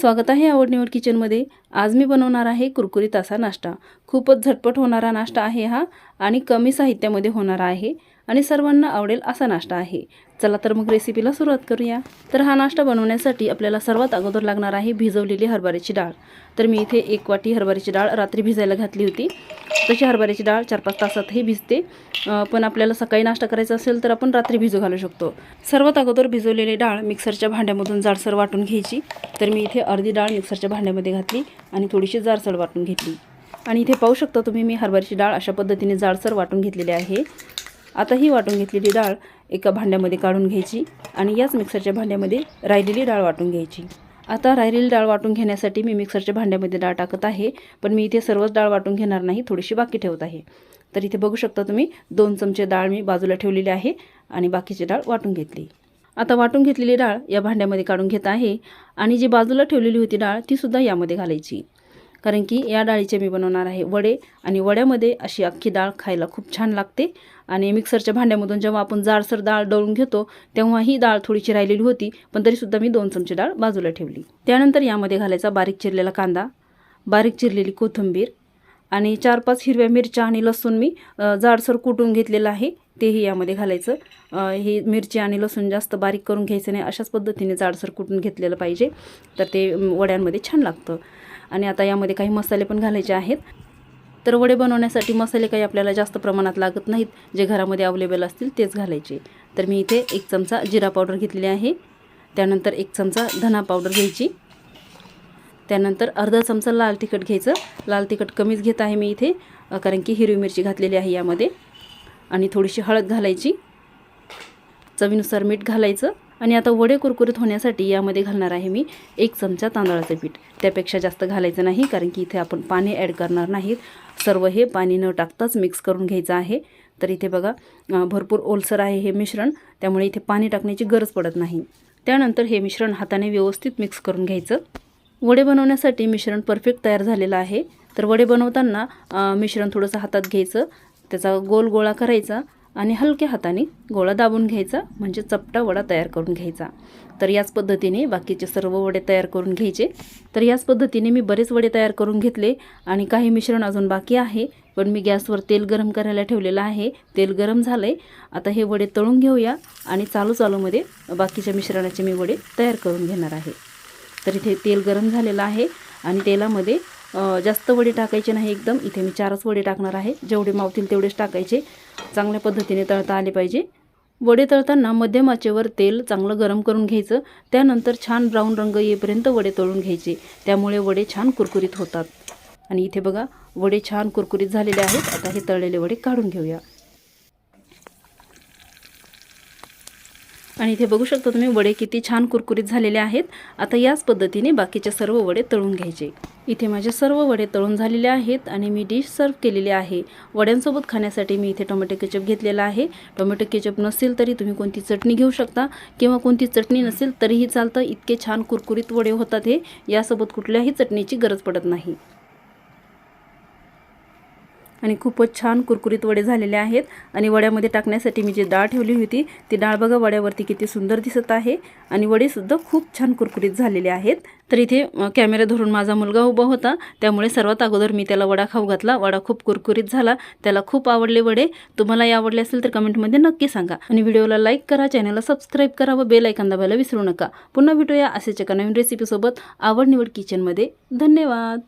स्वागत आहे आवडनिवड किचनमध्ये. आज मी बनवणार आहे कुरकुरीत असा नाश्ता. खूपच झटपट होणारा नाश्ता आहे हा आणि कमी साहित्यामध्ये होणारा आहे. आणि सर्वांना आवडेल असा नाश्ता आहे. चला तर मग रेसिपीला सुरुवात करूया. तर हा नाश्ता बनवण्यासाठी आपल्याला सर्वात अगोदर लागणार आहे भिजवलेली हरभऱ्याची डाळ. तर मी इथे एक वाटी हरभऱ्याची डाळ रात्री भिजायला घातली होती. तशी हरभऱ्याची डाळ चार पाच तासातही भिजते. पण आपल्याला सकाळी नाश्ता करायचा असेल तर आपण रात्री भिजू घालू शकतो. सर्वात अगोदर भिजवलेली डाळ मिक्सरच्या भांड्यामधून जाडसर वाटून घ्यायची. तर मी इथे अर्धी डाळ मिक्सरच्या भांड्यामध्ये घातली आणि थोडीशी जाडसर वाटून घेतली. आणि इथे पाहू शकता तुम्ही मी हरभऱ्याची डाळ अशा पद्धतीने जाडसर वाटून घेतलेली आहे. आता ही वाटून घेतलेली डाळ एका भांड्यामध्ये काढून घ्यायची आणि याच मिक्सरच्या भांड्यामध्ये राहिलेली डाळ वाटून घ्यायची. आता राहिलेली डाळ वाटून घेण्यासाठी मी मिक्सरच्या भांड्यामध्ये डाळ टाकत आहे पण मी इथे सर्वच डाळ वाटून घेणार नाही थोडीशी बाकी ठेवत आहे. तर इथे बघू शकता तुम्ही दोन चमचे डाळ मी बाजूला ठेवलेली आहे आणि बाकीची डाळ वाटून घेतली. आता वाटून घेतलेली डाळ या भांड्यामध्ये काढून घेत आहे आणि जी बाजूला ठेवलेली होती डाळ तीसुद्धा यामध्ये घालायची. कारण की या डाळीचे मी बनवणार आहे वडे आणि वड्यामध्ये अशी अख्खी डाळ खायला खूप छान लागते आणि मिक्सरच्या भांड्यामधून जेव्हा आपण जाडसर डाळ दळून घेतो तेव्हा ही डाळ थोडीशी राहिलेली होती पण तरीसुद्धा मी दोन चमचे डाळ बाजूला ठेवली. त्यानंतर यामध्ये घालायचा बारीक चिरलेला कांदा बारीक चिरलेली कोथिंबीर आणि चार पाच हिरव्या मिरच्या आणि लसूण मी जाडसर कुटून घेतलेलं आहे तेही यामध्ये घालायचं. हे ही मिरची आणि लसूण जास्त बारीक करून घ्यायचं नाही अशाच पद्धतीने जाडसर कुटून घेतलेलं पाहिजे तर ते वड्यांमध्ये छान लागतं. आणि आता यामध्ये काही मसाले पण घालायचे आहेत. तर वडे बनवण्यासाठी मसाले काही आपल्याला जास्त प्रमाणात लागत नाहीत. जे घरामध्ये अवेलेबल असतील तेच घालायचे. तर मी इथे एक चमचा जिरा पावडर घेतलेली आहे. त्यानंतर एक चमचा धना पावडर घ्यायची. त्यानंतर अर्धा चमचा लाल तिखट घ्यायचं. लाल तिखट कमीच घेत आहे मी इथे कारण की हिरवी मिरची घातलेली आहे यामध्ये. आणि थोडीशी हळद घालायची. चवीनुसार मीठ घालायचं. आणि आता वडे कुरकुरीत होण्यासाठी यामध्ये घालणार आहे मी एक चमचा तांदळाचं पीठ. त्यापेक्षा जास्त घालायचं नाही कारण की इथे आपण पाणी ॲड करणार नाहीत. सर्व हे पाणी न टाकताच मिक्स करून घ्यायचं आहे. तर इथे बघा भरपूर ओलसर आहे हे मिश्रण. त्यामुळे इथे पाणी टाकण्याची गरज पडत नाही. त्यानंतर हे मिश्रण हाताने व्यवस्थित मिक्स करून घ्यायचं. वडे बनवण्यासाठी मिश्रण परफेक्ट तयार झालेलं आहे. तर वडे बनवताना मिश्रण थोडंसं हातात घ्यायचं. त्याचा गोल गोळा करायचा. आणि हलक्या हाताने गोळा दाबून घ्यायचा म्हणजे चपटा वडा तयार करून घ्यायचा. तर याच पद्धतीने बाकीचे सर्व वडे तयार करून घ्यायचे. तर याच पद्धतीने मी बरेच वडे तयार करून घेतले आणि काही मिश्रण अजून बाकी आहे पण मी गॅसवर तेल गरम करायला ठेवलेलं आहे. तेल गरम झालं आहे आता हे वडे तळून घेऊया आणि चालू चालूमध्ये बाकीच्या मिश्रणाचे मी वडे तयार करून घेणार आहे. तर इथे तेल गरम झालेलं आहे आणि तेलामध्ये जास्त वडे टाकायचे नाही एकदम. इथे मी चारच वडे टाकणार आहे. जेवढे मावतील तेवढेच टाकायचे. चांगल्या पद्धतीने तळता आले पाहिजे. वडे तळताना मध्यम आचेवर तेल चांगलं गरम करून घ्यायचं. त्यानंतर छान ब्राऊन रंग येईपर्यंत वडे तळून घ्यायचे. त्यामुळे वडे छान कुरकुरीत होतात. आणि इथे बघा वडे छान कुरकुरीत झालेले आहेत. आता हे तळलेले वडे काढून घेऊया. आणि इथे बघू शकता तुम्ही वडे किती छान कुरकुरीत झालेले आहेत. आता याच पद्धतीने बाकीचे सर्व वडे तळून घ्यायचे. इथे माझे सर्व वडे तळून झालेले आहेत आणि मी डिश सर्व केलेली आहे. वड्यांसोबत खाण्यासाठी मी इथे टोमॅटो केचप घेतलेला आहे. टोमॅटो केचप नसेल तरी तुम्ही कोणती चटणी घेऊ शकता किंवा कोणती चटणी नसेल तरीही चालतं. इतके छान कुरकुरीत वडे होतात हे. यासोबत कुठल्याही चटणीची गरज पडत नाही. आणि खूपच छान कुरकुरीत वडे झालेले आहेत. आणि वड्यामध्ये टाकण्यासाठी मी जी डाळ ठेवली होती ती डाळ बघा वड्यावरती किती सुंदर दिसत आहे. आणि वडेसुद्धा खूप छान कुरकुरीत झालेले आहेत. तर इथे कॅमेरा धरून माझा मुलगा उभा होता. त्यामुळे सर्वात अगोदर मी त्याला वडा खाऊ घातला. वडा खूप कुरकुरीत झाला. त्याला खूप आवडले वडे. तुम्हालाही आवडले असेल तर कमेंटमध्ये नक्की सांगा. आणि व्हिडिओला लाईक करा चॅनलला सबस्क्राईब करा व बेल ऐकन दाबायला विसरू नका. पुन्हा भेटूया असेच एका नवीन रेसिपीसोबत आवड निवड किचनमध्ये धन्यवाद!